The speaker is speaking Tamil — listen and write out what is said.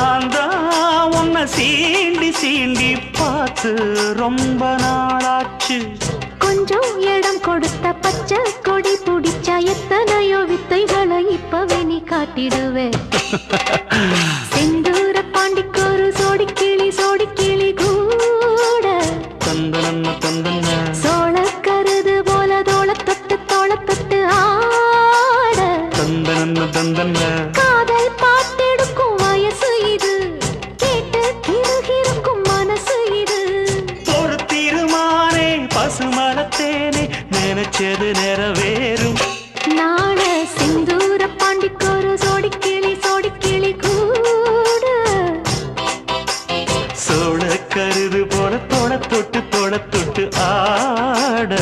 நான் தான் உன்னை சீண்டி சீண்டி பார்த்து ரொம்ப நாளாச்சு. கொஞ்சம் இடம் கொடுத்த பச்சை கொடி பிடிச்சா எத்தனையோ வித்தைகளை இப்பவே நீ காட்டிடுவேன் செந்தூர பாண்டிக்கு ஒரு சோடி கிளி சோடி கிளி கூட. தந்தன தந்தன சோழ கருது போல தோள தொட்டு ஆட. தந்தன தந்தன பார்த்தேனே நினைச்சது நிறைவேறும். நாட சிந்தூர பாண்டிக்கோரு சோடி கிளி சோடி கிளி கூட. சோழ கருது போல தொட தொட்டு தொட தொட்டு ஆட.